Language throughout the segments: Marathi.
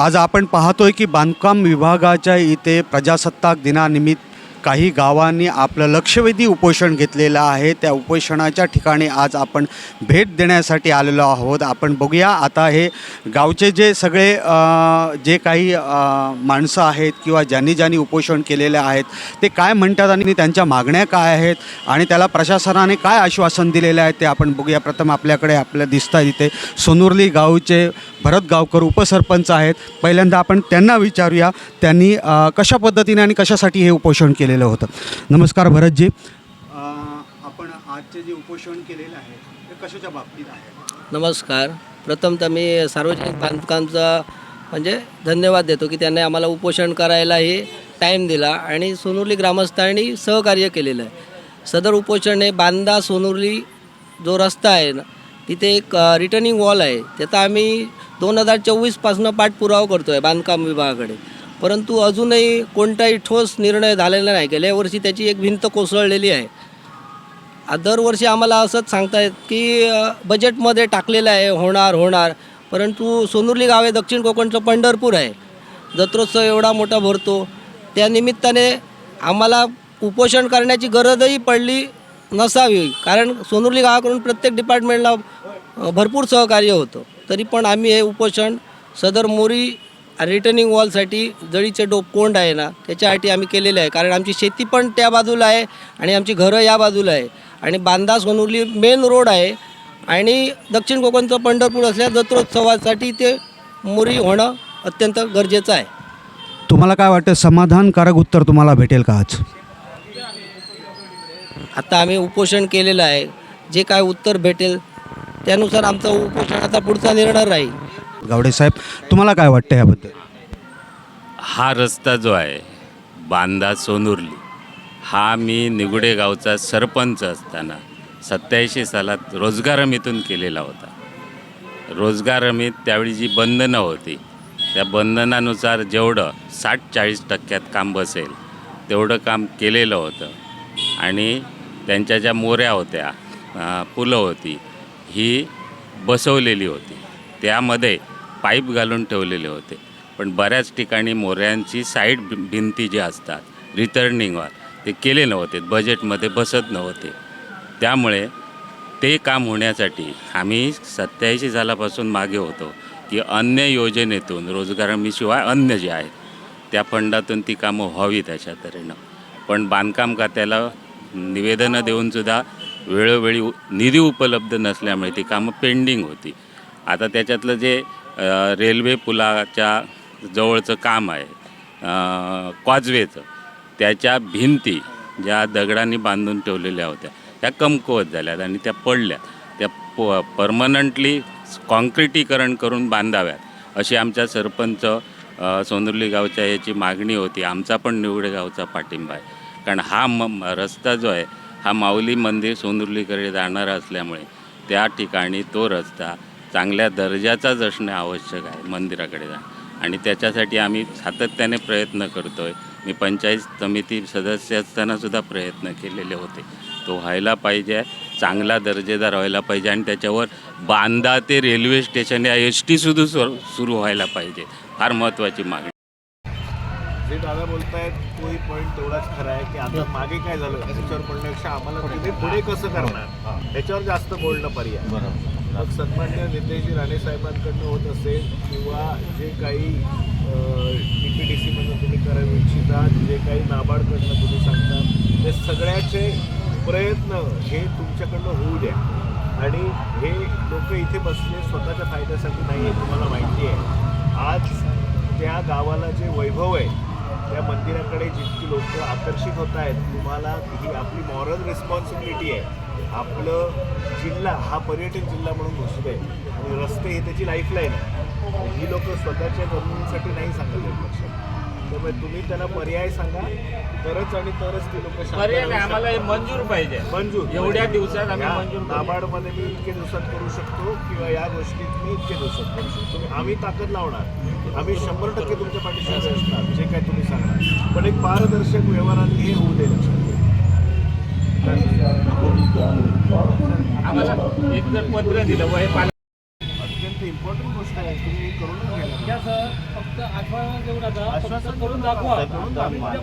आज आपण पाहतोय की बांधकाम विभागाच्या इथे प्रजासत्ताक दिनानिमित्त काही गावांनी आपलं लक्षवेधी उपोषण घेतलेलं आहे. त्या उपोषणाच्या ठिकाणी आज आपण भेट देण्यासाठी आलेलो आहोत. आपण बघूया आता हे गावचे जे सगळे जे काही माणसं आहेत किंवा ज्यांनी ज्यांनी उपोषण केलेले आहेत ते काय म्हणतात आणि त्यांच्या मागण्या काय आहेत आणि त्याला प्रशासनाने काय आश्वासन दिलेलं आहे ते आपण बघूया. प्रथम आपल्याकडे आपल्या दिसतात इथे. सोनुर्ली गावचे भरत गावकर उपसरपंच आहेत. पहिल्यांदा आपण त्यांना विचारूया त्यांनी कशा पद्धतीने आणि कशासाठी हे उपोषण केले केलेलं होतं. नमस्कार भरतजी. आपण आजचे जे उपोषण केलेलं आहे ते कशाच्या बाबतीत आहे? नमस्कार. प्रथमतः मी सार्वजनिक बांधकामचा म्हणजे धन्यवाद देतो की त्यांनी आम्हाला उपोषण करायला हे टाईम दिला आणि सोनुर्ली ग्रामस्थांनी सहकार्य केलेलं आहे. सदर उपोषण हे बांदा सोनुर्ली जो रस्ता आहे ना तिथे एक रिटर्निंग वॉल आहे. त्याचा आम्ही दोन हजार चोवीसपासनं पाठपुरावा करतो आहे बांधकाम विभागाकडे. परंतु अजूनही कोणताही ठोस निर्णय झालेला नाही. गेल्या वर्षी त्याची एक भिंत कोसळलेली आहे. दरवर्षी आम्हाला असंच सांगतायत की बजेटमध्ये टाकलेलं आहे होणार होणार. परंतु सोनुर्ली गाव हे दक्षिण कोकणचं पंढरपूर आहे. जत्रोत्सव एवढा मोठा भरतो. त्या निमित्ताने आम्हाला उपोषण करण्याची गरजही पडली नसावी. कारण सोनुर्ली गावाकडून प्रत्येक डिपार्टमेंटला भरपूर सहकार्य होतं. तरी पण आम्ही हे उपोषण सदर मोरी रिटर्निंग वॉलसाठी जळीचे डोप कोंड आहे ना त्याच्यासाठी आम्ही केलेलं आहे. कारण आमची शेती पण त्या बाजूला आहे आणि आमची घरं या बाजूला आहे. आणि बांदा सोनुर्ली मेन रोड आहे आणि दक्षिण कोकणचं पंढरपूर असल्या जत्रोत्सवासाठी ते मोरी होणं अत्यंत गरजेचं आहे. तुम्हाला काय वाटतं समाधानकारक उत्तर तुम्हाला भेटेल का आज? आता आम्ही उपोषण केलेलं आहे. जे काय उत्तर भेटेल त्यानुसार आमचा उपोषणाचा पुढचा निर्णय राहील. गावडे साहेब तुम्हाला काय वाटतं याबद्दल? हा रस्ता जो आहे बांदा सोनुर्ली हा मी निगुडे गावचा सरपंच असताना सत्याऐंशी सालात रोजगार हमीतून केलेला होता. रोजगार हमीत त्यावेळी जी बंधनं होती त्या बंधनानुसार जेवढं साठ चाळीस टक्क्यात काम बसेल तेवढं काम केलेलं होतं. आणि त्यांच्या ज्या मोऱ्या होत्या पुलं होती ही बसवलेली होती. त्यामध्ये पाईप घालून ठेवलेले होते. पण बऱ्याच ठिकाणी मोऱ्यांची साईड भि- भिंती जी असतात रिटर्निंगवर ते केले नव्हते बजेटमध्ये बसत नव्हते. त्यामुळे ते काम होण्यासाठी आम्ही सत्याऐंशी सालापासून मागे होतो की अन्य योजनेतून रोजगार हमीशिवाय अन्य जे आहेत त्या फंडातून ती कामं व्हावीत अशा तऱ्हेनं. पण बांधकाम खात्याला निवेदनं देऊनसुद्धा वेळोवेळी निधी उपलब्ध नसल्यामुळे ती कामं पेंडिंग होती. आता त्याच्यातलं जे रेल्वे पुलाच्या जवळचं काम आहे. क्वाजवेचं. कॉजवेचं त्याच्या भिंती ज्या दगडांनी बांधून ठेवलेल्या होत्या त्या कमकुवत झाल्यात आणि त्या पडल्या त्या प परमनंटली कॉन्क्रिटीकरण करून बांधाव्यात अशी आमच्या सरपंच अ, सोनुर्ली गावच्या याची मागणी होती. आमचा पण निवडे गावचा पाठिंबा आहे. कारण हा म म- रस्ता जो आहे हा माऊली मंदिर सोनुर्लीकडे जाणारा असल्यामुळे त्या ठिकाणी तो रस्ता चांगल्या दर्जाचाच असणे आवश्यक आहे मंदिराकडे जा. आणि त्याच्यासाठी आम्ही सातत्याने प्रयत्न करतो आहे मी पंचायत समिती सदस्य असतानासुद्धा प्रयत्न केलेले होते. तो व्हायला पाहिजे चांगला दर्जेदार व्हायला पाहिजे आणि त्याच्यावर बांदा ते रेल्वे स्टेशन या एस टीसुद्धा सुरू सुरू व्हायला पाहिजे. फार महत्त्वाची मागणी. जे दादा बोलतायत तोही पॉईंट तेवढाच खरा आहे की आता मागे काय झालं? त्याच्यावर बोलण्यापेक्षा आम्हाला पुढे कसं करणार? त्याच्यावर जास्त बोलणं पर्याय. मग सन्मान्य नितेशजी राणे साहेबांकडनं होत असेल किंवा जे काही डी पी डी सीमधून तुम्ही करावी इच्छिता जे काही नाबार्डकडनं तुम्ही सांगता ते सगळ्याचे प्रयत्न हे तुमच्याकडनं होऊ द्या. आणि हे लोक इथे बसले स्वतःच्या फायद्यासाठी नाही आहे तुम्हाला माहिती आहे. आज त्या गावाला जे वैभव आहे त्या मंदिराकडे जितकी लोक आकर्षित होत आहेत तुम्हाला ही आपली मॉरल रिस्पॉन्सिबिलिटी आहे. आपलं जिल्हा हा पर्यटन जिल्हा म्हणून घोषित आहे. आणि रस्ते हे त्याची लाईफलाईन आहे. ही लोक स्वतःच्या जमिनीसाठी नाही सांगत आहेत लक्षात त्यामुळे तुम्ही त्यांना पर्याय सांगा. तरच आणि तरच ती लोक पर्याय नाही, आम्हाला हे मंजूर पाहिजे. मंजूर. एवढ्या दिवसात आम्ही या मंजूर. नाबार्डमध्ये मी इतके दिवसात करू शकतो किंवा या गोष्टीत मी इतके दिवसात करू शकतो. तुम्ही- आम्ही ताकद लावणार. आम्ही शंभर टक्के तुमच्या पाठीशी असणार जे काय तुम्ही सांगणार. पण एक पारदर्शक व्यवहारांनी हे होऊ दे आम्हाला एक जर पत्र दिलं व हे पाल- अत्यंत इम्पॉर्टंट गोष्ट आहे तुम्ही हे करूनच देऊ नका आश्वासन करून दाखवा.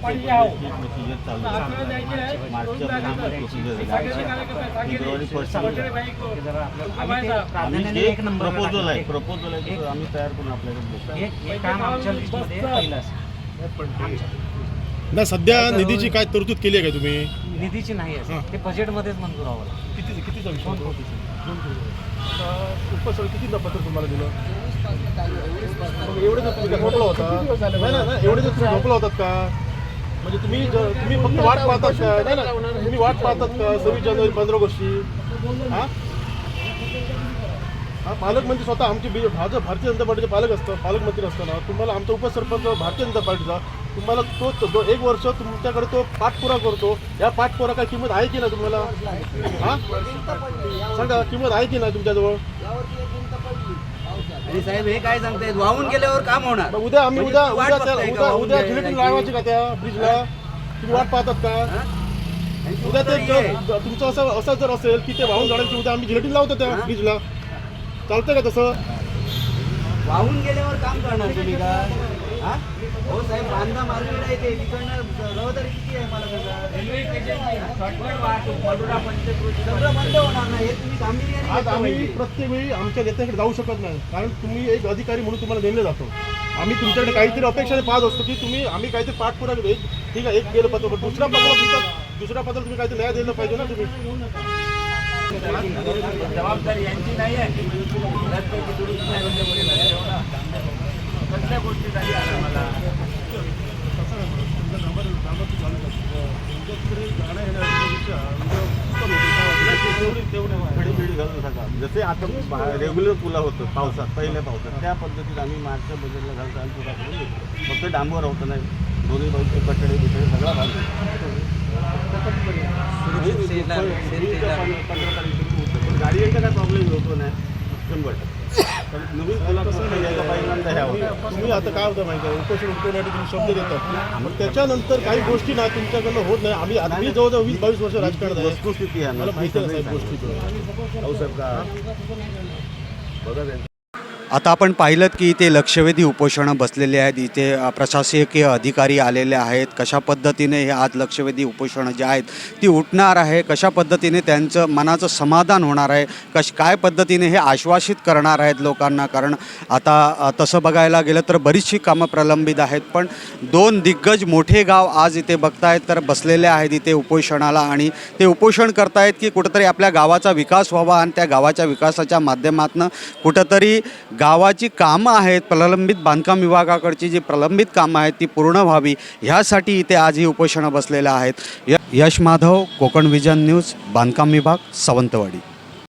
पाणी. प्रपोजल आहे प्रपोजल आहे आम्ही तयार करून आपल्याकडे नाही सध्या निधीची काय तरतूद केली आहे का तुम्ही? निधीची नाही आहे. ते बजेटमध्येच मंजूर व्हावं. किती कितीचा विषय दोन होता? कोटीची. उपसर किती पत्र तुम्हाला दिलं. एवढे तुम्ही झोपला होता? नाही ना एवढे तुम्ही झोपला होतात का? म्हणजे तुम्ही तुम्ही फक्त वाट पाहतात का? नाही ना तुम्ही वाट पाहतात का? सव्वीस जानेवारी पंधरा गोष्टी हा? हा पालक म्हणजे स्वतः आमचे बी भाजप भारतीय जनता पार्टीचे पालक असतं पालकमंत्री असताना. तुम्हाला आमचा उपसरपंच भारतीय जनता पार्टीचा तुम्हाला तो जो एक वर्ष तुमच्याकडे तो पाठपुरा करतो. या पाठपुरा काय किंमत आहे की ना तुम्हाला? हा? सांगा किंमत आहे की नाही तुमच्याजवळ? आणि साहेब हे काय सांगतायत? वाहून गेल्यावर काम होणार. मग उद्या आम्ही म्हणजे उद्या वाट उद्या त्या- बघताय का? उद्या वाहून उद्या जिलेटिन? लावायची का त्या ब्रिजला तुम्ही वाट पाहतात का? उद्या ते ज- तुमचं असं असं जर असेल की ते वाहून जाण्याची उद्या आम्ही जिलेटिन लावतो त्या ब्रिजला चालतंय का तसं? वाहून गेल्यावर काम करणार तुम्ही का? हा? हो साहेब बांधा मार्केट आहे ते तिकडनं रहदारी किती आहे मला सांगा सगळं बंद होणार नाही हे तुम्ही गांभीर्याने आज आम्ही. प्रत्येक वेळी आमच्या नेत्याकडे जाऊ शकत नाही कारण तुम्ही एक अधिकारी म्हणून तुम्हाला नेमले जातो आम्ही तुमच्याकडे काहीतरी अपेक्षाने पाहत असतो की तुम्ही आम्ही काहीतरी पाठपुरा करू. एक ठीक आहे एक गेलं पत्र पण दुसऱ्या पत्राला तुमचा दुसऱ्या पत्राला तुम्ही काहीतरी न्याय दिलं पाहिजे ना तुम्ही जबाबदारी यांची नाही आहे रस्त्याची दुरुस्ती नाही म्हणजे कोणी नाही ठेवणार. कसल्या गोष्टी झाली आता मला? खडी घालून टाका जसे आता रेग्युलर पुला होतं पावसात पहिल्या पावसात त्या पद्धतीत आम्ही मार्चच्या बजेटला घालतो आणि पुरा करून फक्त डांबर होतं नाही. दोन्ही बाजूचे कटडे बिटडे सगळा भाग पंधरा तारीख पण गाडी यायचा काय प्रॉब्लेम होतो नाही. शंभर टक्के. नवीन पहिल्यांदा ह्या तुम्ही आता काय होतं माहिती आहे? उपोषण उठवण्यासाठी तुम्ही शब्द देतात. पण त्याच्यानंतर काही गोष्टी ना तुमच्याकडनं होत नाही. आम्ही मी जवळजवळ वीस बावीस वर्ष राजकारणात आहे. वस्तुस्थिती आहे मला माहिती आहे गोष्टी हो साहेब का? बघा त्यांचं. आता आपण पाहिलं की इथे लक्षवेधी उपोषणं बसलेले आहेत इथे प्रशासकीय अधिकारी आलेले आहेत. कशा पद्धतीने हे आज लक्षवेधी उपोषणं जे आहेत ती उठणार आहे? कशा पद्धतीने त्यांचं मनाचं समाधान होणार आहे? कश काय पद्धतीने हे आश्वासित करणार आहेत लोकांना? कारण आता तसं बघायला गेलं तर बरीचशी कामं प्रलंबित आहेत. पण दोन दिग्गज मोठे गाव आज इथे बघतायत तर बसलेले आहेत इथे उपोषणाला. आणि ते उपोषण करतायत की कुठंतरी आपल्या गावाचा विकास व्हावा आणि त्या गावाच्या विकासाच्या माध्यमातून कुठंतरी गावाची कामं आहेत प्रलंबित बांधकाम विभागाकडची जी प्रलंबित कामं आहेत ती पूर्ण व्हावी ह्यासाठी इथे आज ही उपोषणं बसलेल्या आहेत. य- यश माधव कोकण विजन न्यूज बांधकाम विभाग सावंतवाडी.